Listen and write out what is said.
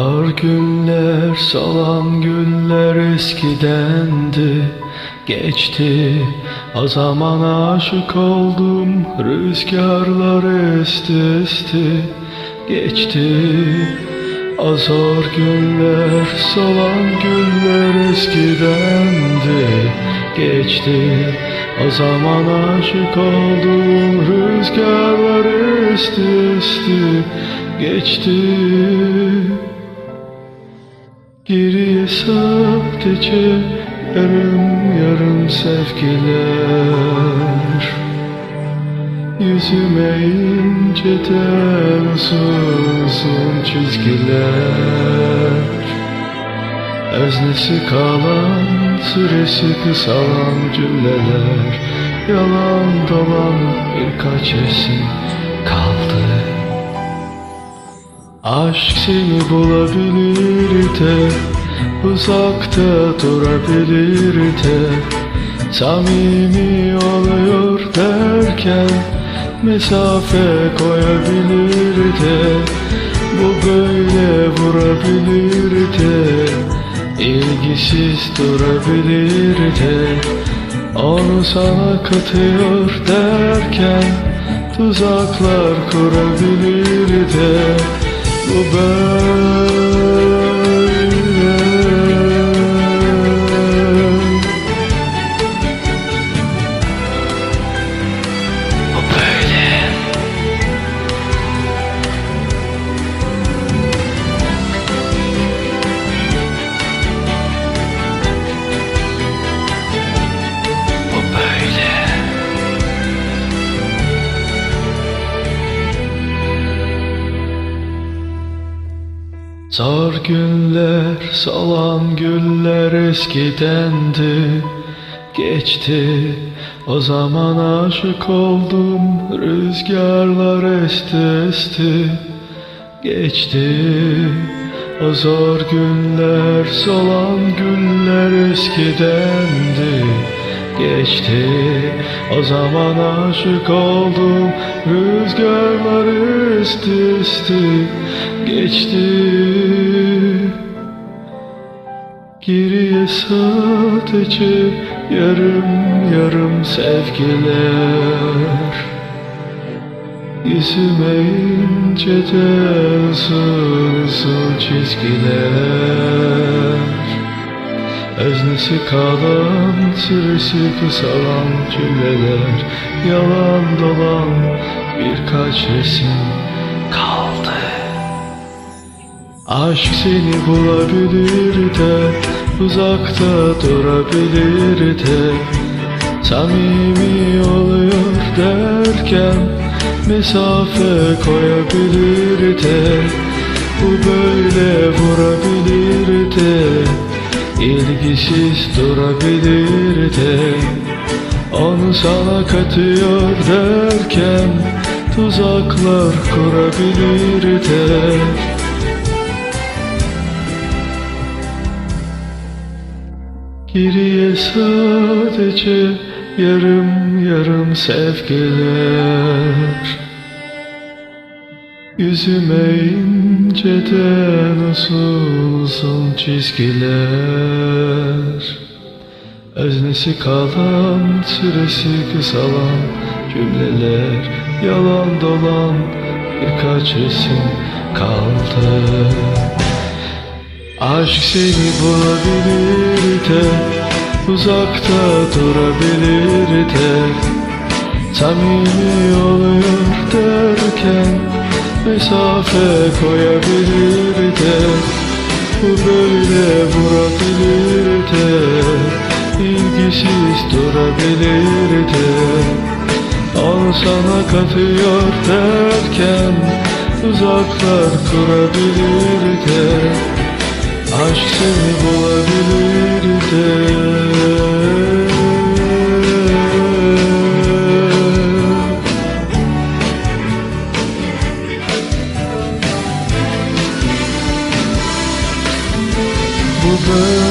Dar günler, salan güller eskidendi. Geçti, o zaman aşık oldum Rüzgarlar esti esti. Geçti, o zor günler, solan güller eskidendi. Geçti, o zaman aşık oldum Rüzgarlar esti esti. Geçti Geriye sadece yarım yarım sevgiler. Yüzüme inceden uzun uzun çizgiler. Öznesi kalan, süresi kısalan cümleler. Yalan dolan birkaç resim Aşk seni bulabilir de Uzakta durabilir de. Samimi oluyor derken Mesafe koyabilir de. Bu böyle vurabilir de İlgisiz durabilir de. Onu sana katıyor derken Tuzaklar kurabilir de bu böyle Zor günler, salan güller eskidendi Geçti, o zaman aşık oldum Rüzgarlar esti esti Geçti, o zor günler, solan güller eskidendi Geçti, o zaman aşık oldum Rüzgarlar esti esti Geçti. Geriye sadece yarım yarım sevgiler. Yüzüme inceden uzun çizgiler Öznesi kalan, süresi kısalan cümleler Yalan dolan birkaç resim kaldı. Aşk seni bulabilir de Uzakta durabilir de. Samimi oluyor derken Mesafe koyabilir de. Bu böyle vurabilir de İlgisiz durabilir de Onu sana katıyor derken Tuzaklar kurabilir de. Geriye sadece yarım yarım sevgiler. Yüzüme inceden uzun uzun çizgiler Öznesi kalan, süresi kısalan cümleler? Yalan dolan birkaç resim kaldı. Aşk seni bulabilir de Uzakta durabilir de. Samimi oluyor derken Mesafe koyabilir de Bu böyle vurabilir de İlgisiz durabilir de. Onu sana katıyor derken Uzaklar kurabilir de Aşk seni bulabilir de Bu